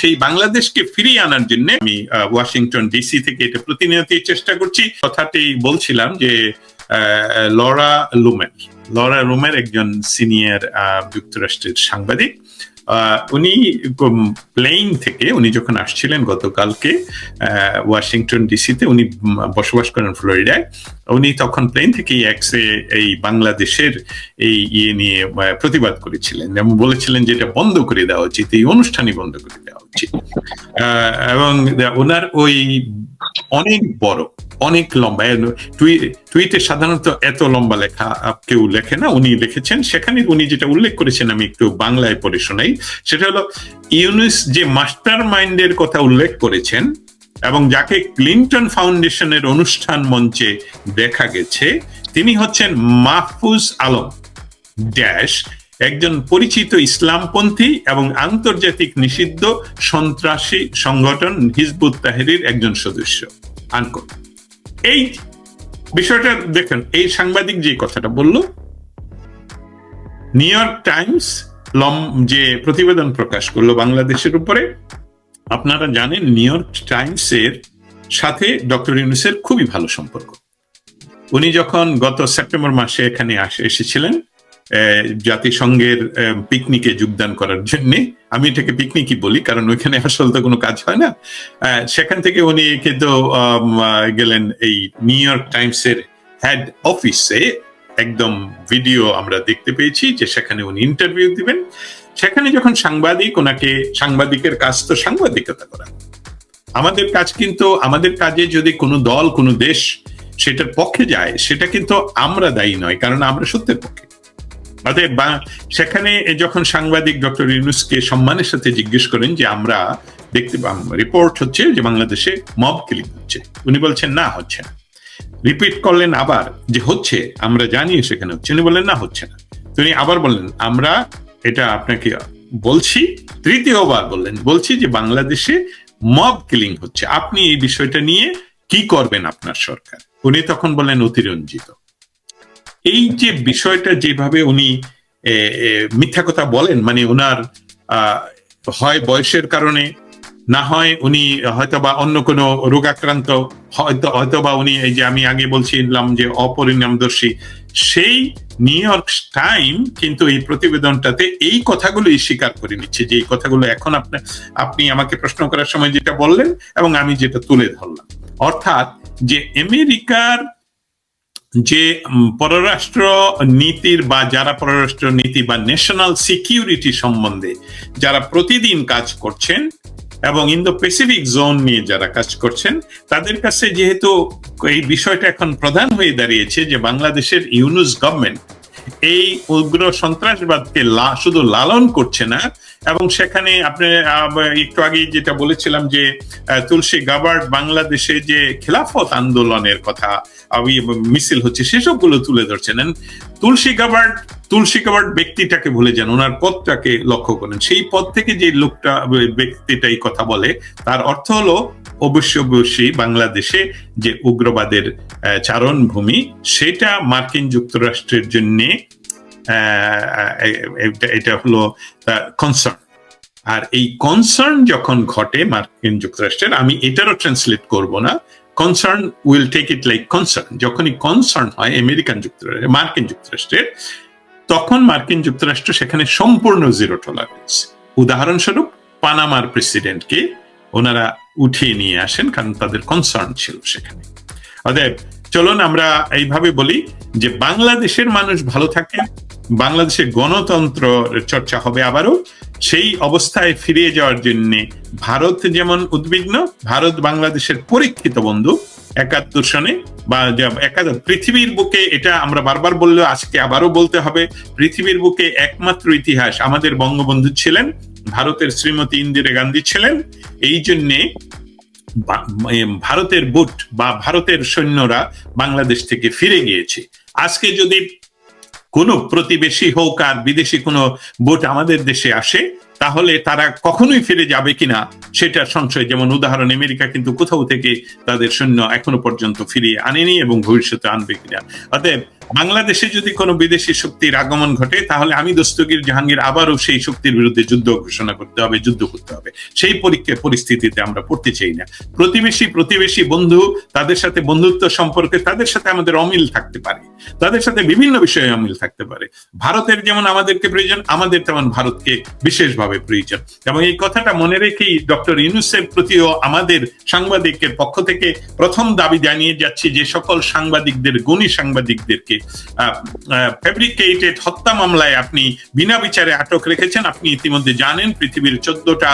সেই বাংলাদেশকে ফিরিয়ে আনার জন্য আমি ওয়াশিংটন ডিসি থেকে এটা প্রতিনিয়তই চেষ্টা করছি। কথাটি বলছিলাম যে লরা লুমের, লরা রুমের একজন সিনিয়র যুক্তরাষ্ট্রের সাংবাদিক। উনি প্লেন থেকে উনি যখন আসছিলেন গতকালকে ওয়াশিংটন ডিসিতে উনি বসবাস করেন ফ্লোরিডায়, উনি তখন প্লেন থেকে এক্সে এই বাংলাদেশের এই ইয়ে নিয়ে প্রতিবাদ করেছিলেন এবং বলেছিলেন যে এটা বন্ধ করে দেওয়া উচিত, এই অনুষ্ঠানই বন্ধ করে দেওয়া উচিত। এবং ওনার ওই অনেক বড় অনেক লম্বা। টুইটে সাধারণত এত লম্বা লেখা কেউ লেখে না। উনি লিখেছেন, সেখানে উনি যেটা উল্লেখ করেছেন, আমি একটু বাংলায় পড়ে শোনাই। সেটা হলো, ইউনুস যে মাস্টার মাইন্ডের কথা উল্লেখ করেছেন, এবং যাকে ক্লিন্টন ফাউন্ডেশনের অনুষ্ঠান মঞ্চে দেখা গেছে, তিনি হচ্ছেন মাহফুজ আলম। ড্যাশ, একজন পরিচিত ইসলামপন্থী এবং আন্তর্জাতিক নিষিদ্ধ সন্ত্রাসী সংগঠন হিজবুত তাহেরির একজন সদস্য। আনকোট। এই বিষয়টা দেখেন, এই সাংবাদিক যে কথাটা বলল নিউ ইয়র্ক টাইমস লম, যে প্রতিবেদন প্রকাশ করল বাংলাদেশের উপরে, আপনারা জানেন নিউ ইয়র্ক টাইমস এর সাথে ডক্টর ইউনুসের খুবই ভালো সম্পর্ক। উনি যখন গত সেপ্টেম্বর মাসে এখানে আসে, এসেছিলেন জাতিসংঘের পিকনিকে যোগদান করার জন্য। আমি এটাকে পিকনিকই বলি, কারণ ওইখানে আসল তো কোনো কাজ হয় না। সেখান থেকে উনি কিন্তু গেলেন এই নিউ ইয়র্ক টাইমস এর হেড অফিসে। একদম ভিডিও আমরা দেখতে পেয়েছি যে সেখানে উনি ইন্টারভিউ দিবেন। সেখানে যখন সাংবাদিক ওনাকে, সাংবাদিকের কাজ তো সাংবাদিকতা করা। আমাদের কাজ কিন্তু, আমাদের কাজে যদি কোনো দল, কোনো দেশ সেটার পক্ষে যায়, সেটা কিন্তু আমরা দায়ী নয়, কারণ আমরা সত্যের পক্ষে। অতএব সেখানে যখন সাংবাদিক ডক্টর ইউনুসকে সম্মানের সাথে জিজ্ঞেস করেন যে আমরা দেখতে রিপোর্ট হচ্ছে যে বাংলাদেশে মব কিলিং হচ্ছে। উনি বলছেন, না, হচ্ছে না। রিপিট করলেন আবার যে হচ্ছে, আমরা জানি সেখানে হচ্ছে। উনি বললেন, না, হচ্ছে না। তিনি আবার বললেন, আমরা এটা আপনাকে বলছি, তৃতীয়বার বললেন, বলছি যে বাংলাদেশে মব কিলিং হচ্ছে। আপনি এই বিষয়টা নিয়ে কি করবেন আপনার সরকার? উনি তখন বললেন, অতিরঞ্জিত। এই যে বিষয়টা যেভাবে উনি মিথ্যা কথা বলেন মানে ওনার হয় বয়সের কারণে, না হয় উনি হয়তো বা অন্য কোনো রোগাক্রান্ত, হয়তো হয়তো বা উনি এই যে আমি আগে বলছিলাম যে অপরিণামদর্শী, সেই নিউ ইয়র্ক টাইম কিন্তু এই প্রতিবেদনটাতে এই কথাগুলোই স্বীকার করে নিচ্ছে যে এই কথাগুলো এখন আপনার আপনি আমাকে প্রশ্ন করার সময় যেটা বললেন এবং আমি যেটা তুলে ধরলাম। অর্থাৎ যে আমেরিকার যে পররাষ্ট্র নীতির বা যারা পররাষ্ট্র নীতি বা ন্যাশনাল সিকিউরিটি সম্বন্ধে যারা প্রতিদিন কাজ করছেন এবং ইন্দো প্যাসিফিক জোন নিয়ে যারা কাজ করছেন, তাদের কাছে যেহেতু এই বিষয়টা এখন প্রধান হয়ে দাঁড়িয়েছে যে বাংলাদেশের ইউনুস গভর্নমেন্ট এই উগ্র সন্ত্রাসবাদকে শুধু লালন করছে না এবং সেখানে আপনি একটু আগে যেটা বলেছিলাম যে তুলসী গাবার্ড বাংলাদেশে যে খেলাফত আন্দোলনের কথা মিছিল হচ্ছে, সেসবগুলো তুলে ধরছেন। তুলসী গাবার্ড তুলসী গাবার্ড ব্যক্তিটাকে ভুলে যান, ওনার পদটাকে লক্ষ্য করেন। সেই পদ থেকে যে লোকটা ব্যক্তিটা এই কথা বলে, তার অর্থ হলো অবশ্য অবশ্যই বাংলাদেশে যে উগ্রবাদের চারণভূমি, সেটা মার্কিন যুক্তরাষ্ট্রের জন্য এটা হলো কনসার্ন আর এই কনসার্ন যখন ঘটে মার্কিন যুক্তরাষ্ট্রের, আমি এটারও ট্রান্সলেট করব না। Concern will take it like concern যখনই কনসার্ন হয় আমেরিকান যুক্তরাষ্ট্র, মার্কিন যুক্তরাষ্ট্রের, তখন মার্কিন যুক্তরাষ্ট্র সেখানে সম্পূর্ণ জিরো টলারেন্স উদাহরণস্বরূপ, পানামার প্রেসিডেন্টকে ওনারা উঠিয়ে নিয়ে আসেন, কারণ তাদের কনসার্ন ছিল সেখানে। অতএব, চলুন আমরা এইভাবে বলি যে বাংলাদেশের মানুষ ভালো থাকে বাংলাদেশের গণতন্ত্র চর্চা হবে আবারও। সেই অবস্থায় ফিরে যাওয়ার জন্য ভারত যেমন উদ্বিগ্ন, ভারত বাংলাদেশের পরীক্ষিত বন্ধু। একাত্তর সনে বা একাত্তর, পৃথিবীর বুকে এটা আমরা বারবার বললেও আজকে আবারও বলতে হবে, পৃথিবীর বুকে একমাত্র ইতিহাস আমাদের বঙ্গবন্ধু ছিলেন, ভারতের শ্রীমতী ইন্দিরা গান্ধী ছিলেন। এই জন্যে ভারতের বুট বা ভারতের সৈন্যরা বাংলাদেশ থেকে ফিরে গিয়েছে। আজকে যদি কোনো প্রতিবেশী হোক আর বিদেশি কোনো বোট আমাদের দেশে আসে তাহলে তারা কখনোই ফিরে যাবে কিনা সেটা সংশয়। যেমন উদাহরণ, আমেরিকা কিন্তু কোথাও থেকে তাদের সৈন্য এখনও পর্যন্ত ফিরিয়ে আনেনি এবং ভবিষ্যতে আনবে কিনা। অতএব বাংলাদেশে যদি কোনো বিদেশি শক্তির আগমন ঘটে, তাহলে আমি দস্তগীর জাহাঙ্গীর আবারও সেই শক্তির বিরুদ্ধে যুদ্ধ ঘোষণা করতে হবে, যুদ্ধ করতে হবে। সেই পরীক্ষা পরিস্থিতিতে আমরা পড়তে চাই না। প্রতিবেশী প্রতিবেশী বন্ধু তাদের সাথে বন্ধুত্ব সম্পর্কে তাদের সাথে আমাদের অমিল থাকতে পারে। তাদের সাথে বিভিন্ন বিষয়ে অমিল থাকতে পারে। ভারতের যেমন আমাদেরকে প্রয়োজন, আমাদের তেমন ভারতকে বিশেষভাবে প্রয়োজন এবং এই কথাটা মনে রেখেই ডক্টর ইউনুসের প্রতিও আমাদের সাংবাদিকের পক্ষ থেকে প্রথম দাবি জানিয়ে যাচ্ছি যে সকল সাংবাদিকদের, গুণী সাংবাদিকদেরকে ফেব্রিকেটেড হত্যা মামলায় আপনি বিনা বিচারে আটক রেখেছেন। আপনি ইতিমধ্যে জানেন পৃথিবীর চোদ্দটা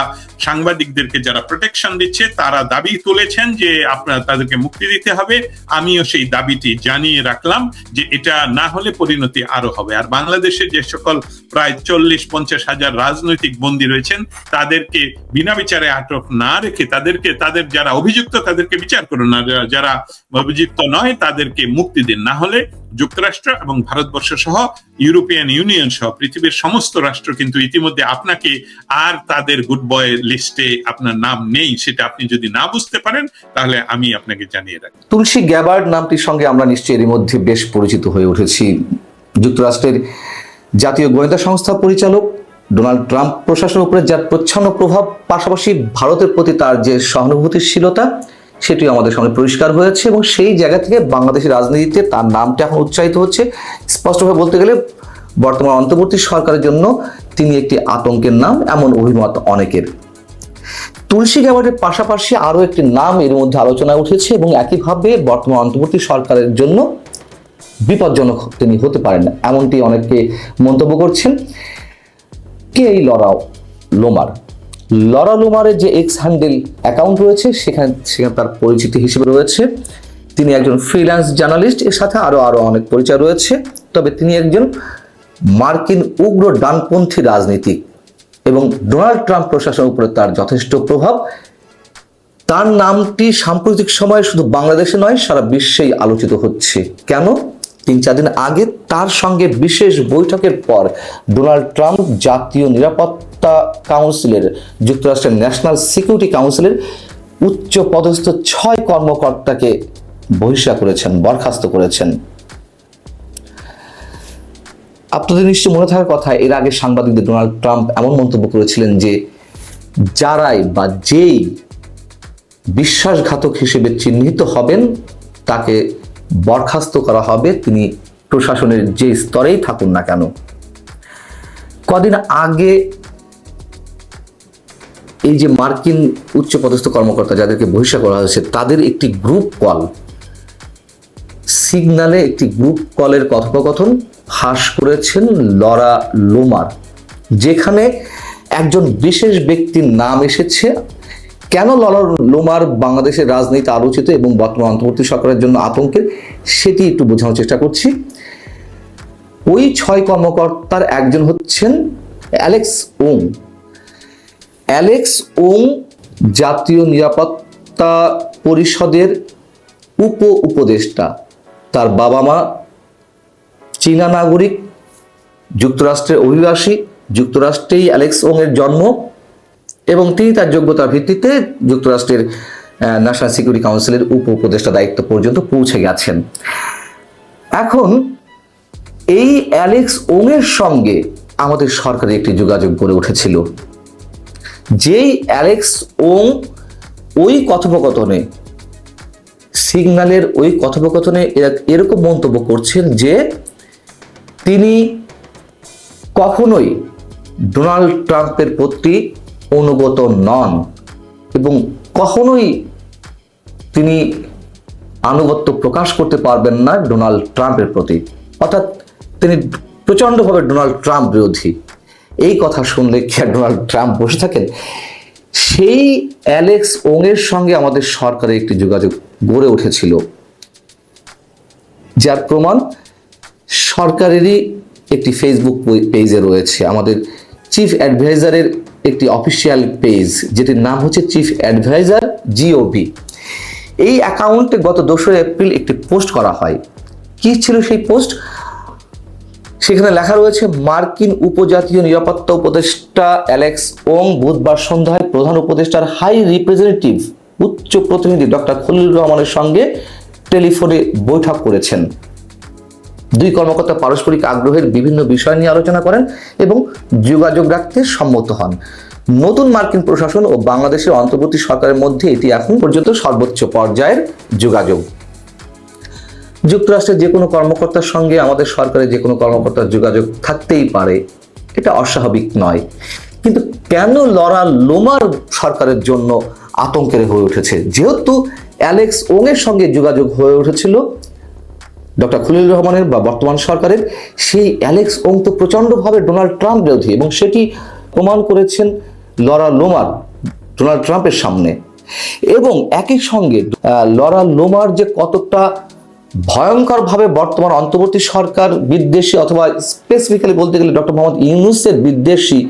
সাংবাদিকদেরকে যারা প্রোটেকশন দিচ্ছে, তারা দাবি তুলেছেন যে আপনার, তাদেরকে মুক্তি দিতে হবে। আমিও সেই দাবিটি জানিয়ে রাখলাম যে এটা না হলে পরিণতি আরও হবে। আর বাংলাদেশে যে সকল প্রায় চল্লিশ, পঞ্চাশ হাজার রাজনৈতিক বন্দী রয়েছেন, তাদেরকে বিনা বিচারে আটক না রেখে তাদেরকে, তাদের যারা অভিযুক্ত, তাদেরকে বিচার করুন। না যারা- অভিযুক্ত নয়, তাদেরকে মুক্তি দিন। না হলে যুক্তরাষ্ট্র এবং ভারতবর্ষ সহ ইউরোপিয়ান ইউনিয়ন সহ পৃথিবীর সমস্ত রাষ্ট্র কিন্তু ইতিমধ্যে আপনাকে আর তাদের গুড বয় লিস্টে আপনার নাম নেই, সেটা আপনি যদি না বুঝতে পারেন, তাহলে আমি আপনাকে জানিয়ে রাখি। তুলসী গ্যাবার্ড নামটির সঙ্গে আমরা নিশ্চয়ই এর মধ্যে বেশ পরিচিত হয়ে উঠেছি। যুক্তরাষ্ট্রের জাতীয় গোয়েন্দা সংস্থা পরিচালক ডোনাল্ড ট্রাম্প প্রশাসনের উপরে যার প্রচ্ছন্ন প্রভাব, পাশাপাশি ভারতের প্রতি তার যে সহানুভূতিশীলতা, সেটি আমাদের সামনে পরিষ্কার হয়েছে এবং সেই জায়গা থেকে বাংলাদেশের রাজনীতিতে তার নামটা এখন উৎসাহিত হচ্ছে। স্পষ্টভাবে বলতে গেলে, বর্তমান অন্তর্বর্তী সরকারের জন্য তিনি একটি আতঙ্কের নাম, এমন অভিমত অনেকের। তুলসী গ্যাবার্ডের পাশাপাশি আরও একটি নাম এর মধ্যে আলোচনায় উঠেছে এবং একইভাবে বর্তমান অন্তর্বর্তী সরকারের জন্য বিপজ্জনক তিনি হতে পারেন এমনটি অনেকে মন্তব্য করছেন। কে এই লরা লোমার। লরা লোমারের যে এক্স হ্যান্ডেল অ্যাকাউন্ট রয়েছে, সেখানে সেখানে তার পরিচিতি হিসেবে রয়েছে। তিনি একজন ফ্রিল্যান্স জার্নালিস্ট এর সাথে আরও আরও অনেক পরিচয় রয়েছে। তবে তিনি একজন মার্কিন উগ্র ডানপন্থী রাজনীতিক এবং ডোনাল্ড ট্রাম্প প্রশাসনের উপরে তার যথেষ্ট প্রভাব। তার নামটি সাম্প্রতিক সময়ে শুধু বাংলাদেশে নয়, সারা বিশ্বেই আলোচিত হচ্ছে। কেন? তিন চার দিন আগে তার সঙ্গে বিশেষ বৈঠকের পর ডোনাল্ড ট্রাম্প জাতীয় নিরাপত্তা কাউন্সিলের, যুক্তরাষ্ট্রের ন্যাশনাল সিকিউরিটি কাউন্সিলের উচ্চ পদস্থ ছয় কর্মকর্তাকে বহিষ্কার করেছেন, বরখাস্ত করেছেন। আপনাদের নিশ্চয় মনে থাকার কথা, এর আগে সাংবাদিকদের ডোনাল্ড ট্রাম্প এমন মন্তব্য করেছিলেন যে যারাই বা যেই বিশ্বাসঘাতক হিসেবে চিহ্নিত হবেন, তাকে বরখাস্ত করা হবে, তিনি প্রশাসনের যে স্তরেই থাকুন না কেন। কদিন আগে এই যে মার্কিন উচ্চপদস্থ কর্মকর্তা যাদেরকে বহিষ্কার করা হয়েছে, তাদের একটি গ্রুপ কল, সিগনালে একটি গ্রুপ কলের কথোপকথন ফাঁস করেছেন লরা লোমার, যেখানে একজন বিশেষ ব্যক্তির নাম এসেছে। কেন লরা লোমার বাংলাদেশের রাজনীতি আলোচিত এবং বর্তমান অন্তর্বর্তী সরকারের জন্য আতঙ্কের, সেটি একটু বোঝানোর চেষ্টা করছি। ওই ছয় কর্মকর্তার একজন হচ্ছেন অ্যালেক্স ওং। অ্যালেক্স ওং জাতীয় নিরাপত্তা পরিষদের উপ উপদেষ্টা তার বাবা মা চীনা নাগরিক, যুক্তরাষ্ট্রের অভিবাসী। যুক্তরাষ্ট্রেই অ্যালেক্স ওং এর জন্ম। এবং তিনি তার যোগ্যতার ভিত্তিতে যুক্তরাষ্ট্রের ন্যাশনাল সিকিউরিটি কাউন্সিলের উপ উপদেষ্টা দায়িত্ব পর্যন্ত পৌঁছে গেছেন। এখন এই অ্যালেক্স ওং এর সঙ্গে আমাদের সরকারের একটি যোগাযোগ গড়ে উঠেছিল। যেই অ্যালেক্স ওং ওই কথোপকথনে, সিগন্যালের ওই কথোপকথনে এরা- এরকম মন্তব্য করছেন যে তিনি কখনোই ডোনাল্ড ট্রাম্পের প্রতি অনুগত নন এবং কখনোই তিনি আনুগত্য প্রকাশ করতে পারবেন না ডোনাল্ড ট্রাম্পের প্রতি। অর্থাৎ তিনি প্রচণ্ডভাবে ডোনাল্ড ট্রাম্প বিরোধী। এই কথা শুনলে কি আর ডোনাল্ড ট্রাম্প বসে থাকেন? সেই অ্যালেক্স ওং এর সঙ্গে আমাদের সরকারের একটি যোগাযোগ গড়ে উঠেছিল, যার প্রমাণ সরকারেরই একটি ফেসবুক পেজে রয়েছে। আমাদের চিফ অ্যাডভাইজারের একটি অফিসিয়াল পেজ, যেটির নাম হচ্ছে চিফ অ্যাডভাইজার জিওবি এই অ্যাকাউন্টে গত দোসরা এপ্রিল একটি পোস্ট করা হয়। কি ছিল সেই পোস্ট সেখানে লেখা রয়েছে, মার্কিন উপজাতীয় নিরাপত্তা উপদেষ্টা অ্যালেক্স ওং বুধবার সন্ধ্যায় প্রধান উপদেষ্টার হাই রিপ্রেজেন্টেটিভ উচ্চ প্রতিনিধি ডক্টর খলিলুর রহমানের সঙ্গে টেলিফোনে বৈঠক করেছেন। দুই কর্মকর্তা পারস্পরিক আগ্রহের বিভিন্ন বিষয় নিয়ে আলোচনা করেন এবং যোগাযোগ রাখতে সম্মত হন। নতুন মার্কিন প্রশাসন ও বাংলাদেশের অন্তর্বর্তী সরকারের মধ্যে এটি এখন পর্যন্ত সর্বোচ্চ পর্যায়ের যোগাযোগ। যুক্তরাষ্ট্রের যে কোনো কর্মকর্তার সঙ্গে আমাদের সরকারের যে কোনো কর্মকর্তার যোগাযোগ থাকতেই পারে, এটা অস্বাভাবিক নয়। কিন্তু কেন লরা লোমার সরকারের জন্য আতঙ্কের হয়ে উঠেছে? যেহেতু অ্যালেক্স ওং এর সঙ্গে যোগাযোগ হয়ে উঠেছিল ডক্টর খলিল রহমানের বা বর্তমান সরকারের সেই অ্যালেক্স ওং তো প্রচণ্ডভাবে ডোনাল্ড ট্রাম্প বিরোধী এবং সেটি প্রমাণ করেছেন লরা লোমার, ডোনাল্ড ট্রাম্পের সামনে। এবং একই সঙ্গে লরা লোমার যে কতটা ভয়ঙ্করভাবে বর্তমান অন্তর্বর্তী সরকার বিদ্বেষী অথবা স্পেসিফিক্যালি বলতে গেলে ডক্টর মোহাম্মদ ইউনুসের বিদ্বেষী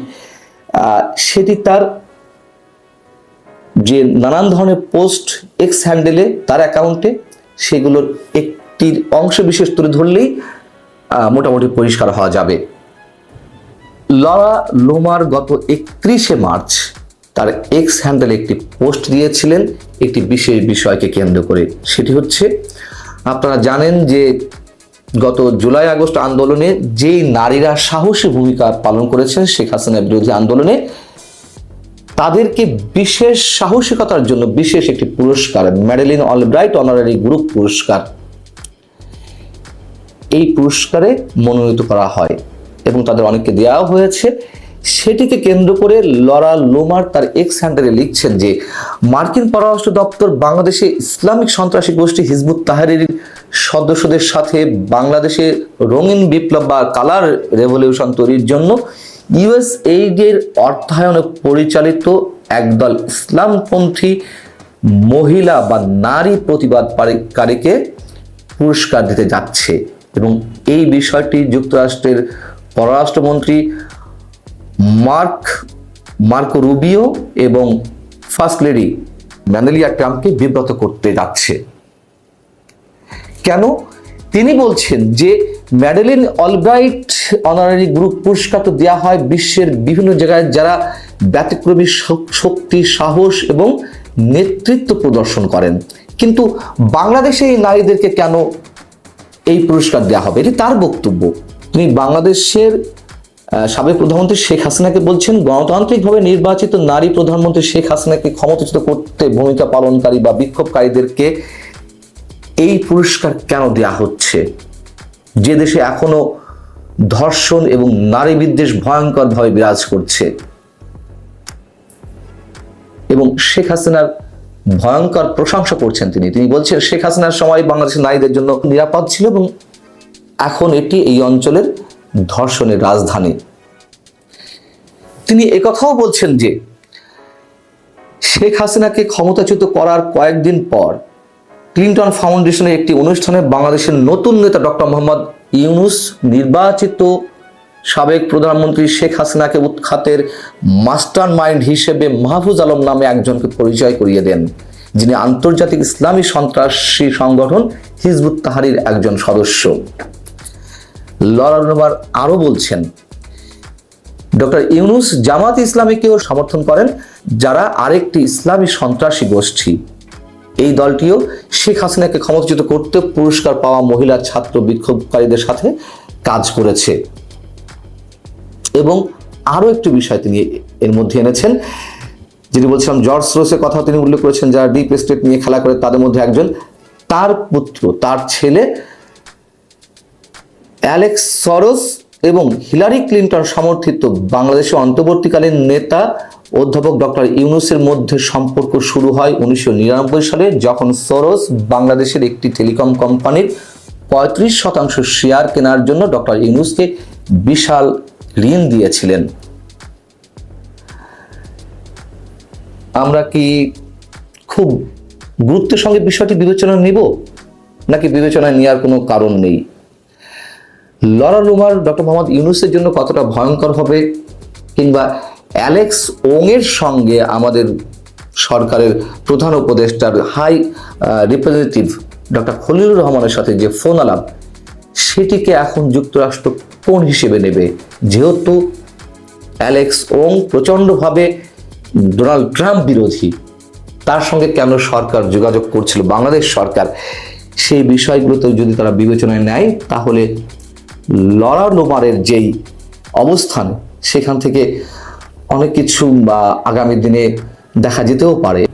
সেটি তার যে নানান ধরনের পোস্ট এক্স হ্যান্ডেলে, তার অ্যাকাউন্টে, সেগুলোর একটির অংশ বিশেষ তুলে ধরলেই মোটামুটি পরিষ্কার হওয়া যাবে। লরা লোমার গত একত্রিশে মার্চ তার এক্স হ্যান্ডেলে একটি পোস্ট দিয়েছিলেন। একটি বিশেষ বিষয়কে কেন্দ্র করে। সেটি হচ্ছে, আপনারা জানেন যে গত জুলাই আগস্ট আন্দোলনে যেই নারীরা সাহসী ভূমিকা পালন করেছেন শেখ হাসিনা বিরোধী আন্দোলনে, তাদেরকে বিশেষ সাহসিকতার জন্য বিশেষ একটি পুরস্কার ম্যাডেলিন অলব্রাইট অনারারি গ্রুপ পুরস্কার এই পুরস্কারে মনোনীত করা হয় এবং তাদের অনেককে দেওয়া হয়েছে। সেটিকে কেন্দ্র করে লরা লোমার তার এক্স হ্যান্ডারে লিখছেন যে, মার্কিন পররাষ্ট্র দপ্তর বাংলাদেশে ইসলামিক সন্ত্রাসী গোষ্ঠী হিজবুত তাহারির সদস্যদের সাথে বাংলাদেশে রঙিন বিপ্লব বা কালার রেভলিউশন তৈরির জন্য ইউএস এইডের অর্থায়নে পরিচালিত একদল ইসলামপন্থী মহিলা বা নারী প্রতিবাদকারীকে পুরস্কার দিতে যাচ্ছে। এবং এই বিষয়টি যুক্তরাষ্ট্রের পররাষ্ট্রমন্ত্রী মার্ক, মার্কো রুবিও এবং ফার্স্ট লেডি ম্যানেলিয়া ট্রাম্পকে বিব্রত করতে যাচ্ছে। কেন? তিনি বলছেন যে ম্যাডেলিন অলব্রাইট অনারারি গ্রুপ পুরস্কার তো দেওয়া হয় বিশ্বের বিভিন্ন জায়গায় যারা ব্যতিক্রমী শক্তি, সাহস এবং নেতৃত্ব প্রদর্শন করেন। কিন্তু বাংলাদেশে এই নারীদেরকে কেন এই পুরস্কার দেওয়া হবে। এটি তার বক্তব্য। তিনি বাংলাদেশের সাবেক প্রধানমন্ত্রী শেখ হাসিনাকে বলছেন, গণতান্ত্রিকভাবে নির্বাচিত নারী প্রধানমন্ত্রী শেখ হাসিনাকে ক্ষমতাচ্যুত করতে ভূমিকা পালনকারী বা বিক্ষোভকারীদেরকে এই পুরস্কার কেন দেয়া হচ্ছে? যে দেশে এখনও ধর্ষণ এবং নারী বিদ্বেষ ভয়ঙ্করভাবে বিরাজ করছে। এবং শেখ হাসিনার ভয়ঙ্কর প্রশংসা করছেন তিনি। তিনি বলছেন, শেখ হাসিনার সময় বাংলাদেশের নারীদের জন্য নিরাপদ ছিল এবং এখন এটি এই অঞ্চলের ধর্ষণের রাজধানী। তিনি একথাও বলছেন যে, শেখ হাসিনাকে ক্ষমতাচ্যুত করার কয়েকদিন পর ক্লিন্টন ফাউন্ডেশনের একটি অনুষ্ঠানে বাংলাদেশের নতুন নেতা ডক্টর মোহাম্মদ ইউনুস নির্বাচিত সাবেক প্রধানমন্ত্রী শেখ হাসিনাকে উৎখাতের মাস্টার মাইন্ড হিসেবে মাহফুজ আলম নামে একজনকে পরিচয় করিয়ে দেন, যিনি আন্তর্জাতিক ইসলামী সন্ত্রাসী সংগঠন হিজবুত তাহারির একজন সদস্য। লরানুবার আরও বলছেন, ডক্টর ইউনুস জামাত ইসলামীকেও সমর্থন করেন, যারা আরেকটি ইসলামী সন্ত্রাসী গোষ্ঠী। এই দলটিও শেখ হাসিনাকে ক্ষমতাচ্যুত করতে পুরস্কার পাওয়া মহিলা ছাত্র বিক্ষোভকারীদের সাথে কাজ করেছে। এবং আরও একটি বিষয় তিনি এর মধ্যে এনেছেন, যিনি বলছিলাম জর্জ রোসের কথা তিনি উল্লেখ করেছেন, যারা ডিপ স্টেট নিয়ে খেলা করে তাদের মধ্যে একজন। তার পুত্র, তার ছেলে অ্যালেক্স সরোস এবং হিলারি ক্লিন্টন সমর্থিত বাংলাদেশের অন্তর্বর্তীকালীন নেতা অধ্যাপক ডক্টর ইউনুসের মধ্যে সম্পর্ক শুরু হয় উনিশশো নিরানব্বই সালে, যখন সরোস বাংলাদেশের একটি টেলিকম কোম্পানির পঁয়ত্রিশ শতাংশ শেয়ার কেনার জন্য ডক্টর ইউনুসকে বিশাল ঋণ দিয়েছিলেন। আমরা কি খুব গুরুত্বের সঙ্গে বিষয়টি বিবেচনা নিব, নাকি বিবেচনায় নেওয়ার কোনো কারণ নেই? লরা লুমার ডক্টর মোহাম্মদ ইউনুসের জন্য কতটা ভয়ঙ্কর হবে, কিংবা অ্যালেক্স ওংয়ের সঙ্গে আমাদের সরকারের প্রধান উপদেষ্টার হাই রিপ্রেজেন্টেটিভ ডক্টর খলিলুর রহমানের সাথে যে ফোন আলাপ সেটিকে এখন যুক্তরাষ্ট্র কোন হিসেবে নেবে। যেহেতু অ্যালেক্স ওং প্রচণ্ডভাবে ডোনাল্ড ট্রাম্প বিরোধী, তার সঙ্গে কেন সরকার যোগাযোগ করছিল, বাংলাদেশ সরকার, সেই বিষয়গুলোতেও যদি তারা বিবেচনায় নেয়, তাহলে লড়া লোমারের যেই অবস্থান, সেখান থেকে অনেক কিছু বা আগামী দিনে দেখা যেতেও পারে।